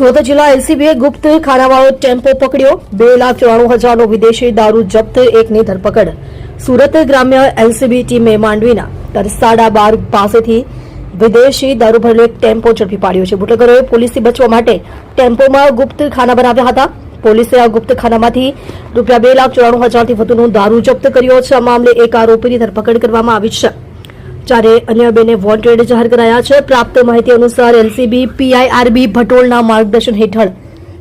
સુરત જિલ્લા એલસીબીએ ગુપ્ત ખાનાવાળો ટેમ્પો પકડ્યો. બે લાખ ચોરાણું હજારનો વિદેશી દારૂ જપ્ત એકની ધરપકડ. સુરત ગ્રામ્ય એલસીબી ટીમે માંડવીના તરસાડા બાર પાસેથી વિદેશી દારૂ ભરેલો એક ટેમ્પો ઝડપી પાડ્યો છે. બુટલેગરોએ પોલીસથી બચવા માટે ટેમ્પોમાં ગુપ્ત ખાના બનાવ્યા હતા. પોલીસે આ ગુપ્ત ખાનામાંથી રૂપિયા બે લાખ ચોરાણું હજારથી વધુનો દારૂ જપ્ત કર્યો છે. આ મામલે એક આરોપીની ધરપકડ કરવામાં આવી છે. જ્યારે અન્ય બેને વોન્ટેડ જાહેર કરાયા છે, પ્રાપ્ત માહિતી અનુસાર એલસીબી પીઆઈઆરબી ભટોળના માર્ગદર્શન હેઠળ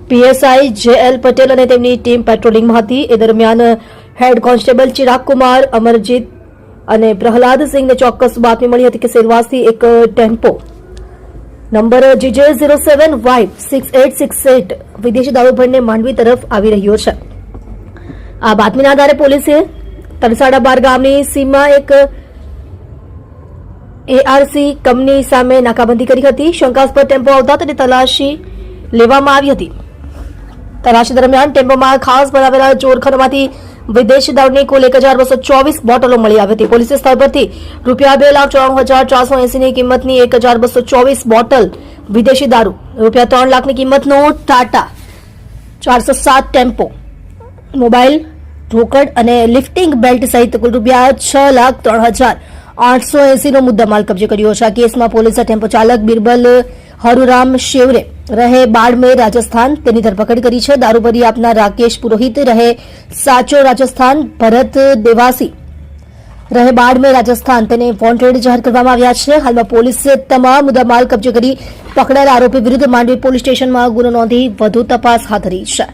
પીએસઆઈ જે એલ પટેલ અને તેમની ટીમ પેટ્રોલિંગમાં હતી. એ દરમિયાન હેડ કોન્સ્ટેબલ ચિરાગ કુમાર અમરજીત અને પ્રહલાદ સિંહને ચોક્કસ બાતમી મળી હતી કે સેલવાસથી એક tempo number GJ zero seven five six eight six eight વિદેશી દારૂ માંડવી તરફ આવી રહ્યો છે. આ બાતમીના આધારે પોલીસે તરસાડા બાર ગામની સીમા એક એઆરસી કંપની સામે નાકાબંધી કરી હતી. શંકાસ્પદ ટેમ્પો આવતા તેની તલાશી લેવામાં આવી હતી. તલાશી દરમિયાન ટેમ્પોમાં ખાસ બનાવેલા ચોરખાનામાંથી વિદેશી દારૂની કુલ એક હજાર બસો ચોવીસ બોટલો મળી આવી હતી. પોલીસે સ્થળ પરથી રૂપિયા બે લાખ ચોરાણું હજાર ચારસો એસીની કિંમતની એક હજાર બસો ચોવીસ બોટલ વિદેશી દારૂ, રૂપિયા ત્રણ લાખની કિંમતનો ટાટા, ચારસો સાત ટેમ્પો, મોબાઈલ, રોકડ અને લિફ્ટિંગ બેલ્ટ સહિત કુલ રૂપિયા છ લાખ ત્રણ હજાર આઠસો એસીનો મુદ્દામાલ કબજે કર્યો છે. આ કેસમાં પોલીસે ટેમ્પો ચાલક બિરબલ હરુરામ શેવરે રહે બાડમેર રાજસ્થાન. તેની ધરપકડ કરી છે. દારૂબરી આપનાર રાકેશ પુરોહિત રહે સાચો રાજસ્થાન. ભરત દેવાસી રહે બાડમેર રાજસ્થાન. તેને વોન્ટેડ જાહેર કરવામાં આવ્યા છે. હાલમાં પોલીસે તમામ મુદ્દામાલ કબજે કરી પકડાયેલા આરોપી વિરુદ્ધ માંડવી પોલીસ સ્ટેશનમાં ગુનો નોંધી વધુ તપાસ હાથ ધરી છે.